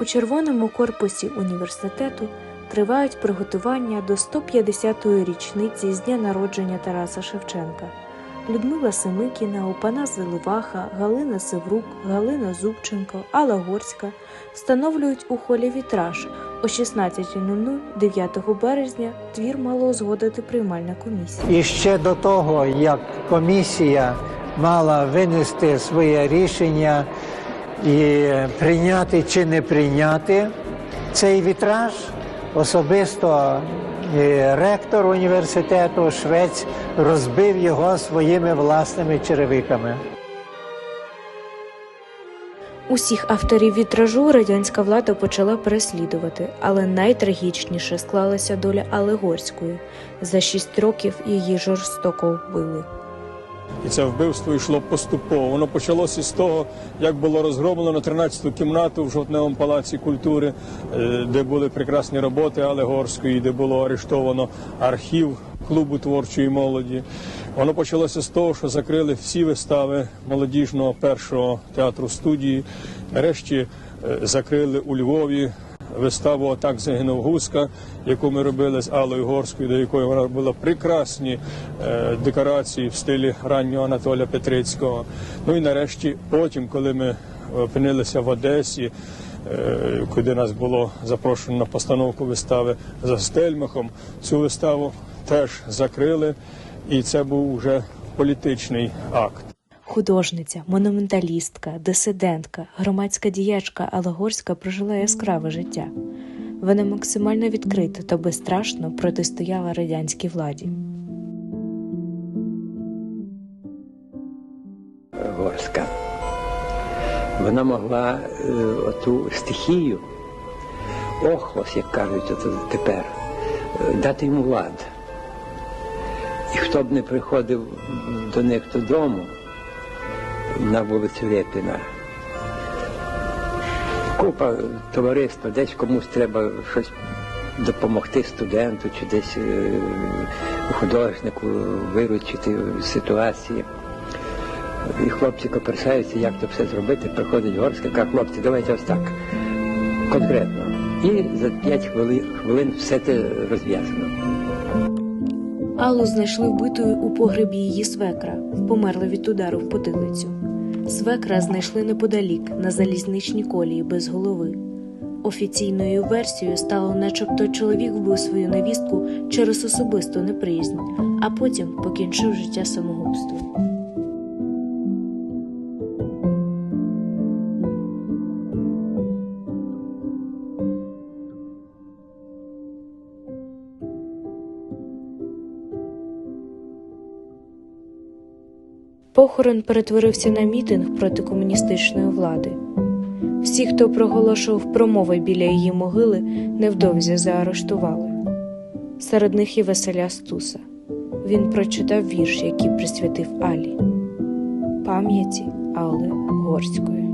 У червоному корпусі університету тривають приготування до 150-ї річниці з дня народження Тараса Шевченка. Людмила Семикіна, Опанас Заливаха, Галина Севрук, Галина Зубченко, Алла Горська встановлюють у холі вітраж. О 16.00 9 березня твір мала узгодити приймальна комісія. І ще до того, як комісія мала винести своє рішення і прийняти чи не прийняти цей вітраж, особисто е, ректор університету Швець розбив його своїми власними черевиками. Усіх авторів вітражу радянська влада почала переслідувати, але найтрагічніше склалася доля Алегорської. За шість років її жорстоко вбили. І це вбивство йшло поступово. Воно почалося з того, як було розгромлено 13-ту кімнату в Жовтневому палаці культури, е, де були прекрасні роботи Алегорської, де було арештовано архів клубу творчої молоді. Воно почалося з того, що закрили всі вистави молодіжного першого театру студії. Нарешті е, закрили у Львові виставу Отак загинув Гуска, яку ми робили з Аллою Горською, до якої вона була прекрасні е, декорації в стилі раннього Анатолія Петрицького. Ну і нарешті, потім, коли ми опинилися в Одесі, е, куди нас було запрошено на постановку вистави за Стельмахом, цю виставу теж закрили, і це був вже політичний акт. Художниця, монументалістка, дисидентка, громадська діячка Алегорська прожила яскраве життя. Вона максимально відкрито та безстрашно протистояла радянській владі. Горська. Вона могла е, оту стихію, охлос, як кажуть ото тепер, е, дати йому лад. І хто б не приходив до них додому на вулицю Репіна, купа товариства, десь комусь треба щось допомогти студенту чи десь е, художнику виручити ситуації. І хлопці коперсаються, як то все зробити. Приходить горська, каже, хлопці, давайте ось так. Конкретно. І за 5 хвилин, хвилин все це розв'язано. Аллу знайшли вбитою у погребі її свекра, померла від удару в потилицю. Свекра знайшли неподалік на залізничній колії без голови. Офіційною версією стало, начебто чоловік вбив свою невістку через особисту неприязнь, а потім покінчив життя самогубством. Похорон перетворився на мітинг проти комуністичної влади. Всі, хто проголошував промови біля її могили, невдовзі заарештували. Серед них і Василя Стуса. Він прочитав вірш, який присвятив Алі пам'яті Алли Горської.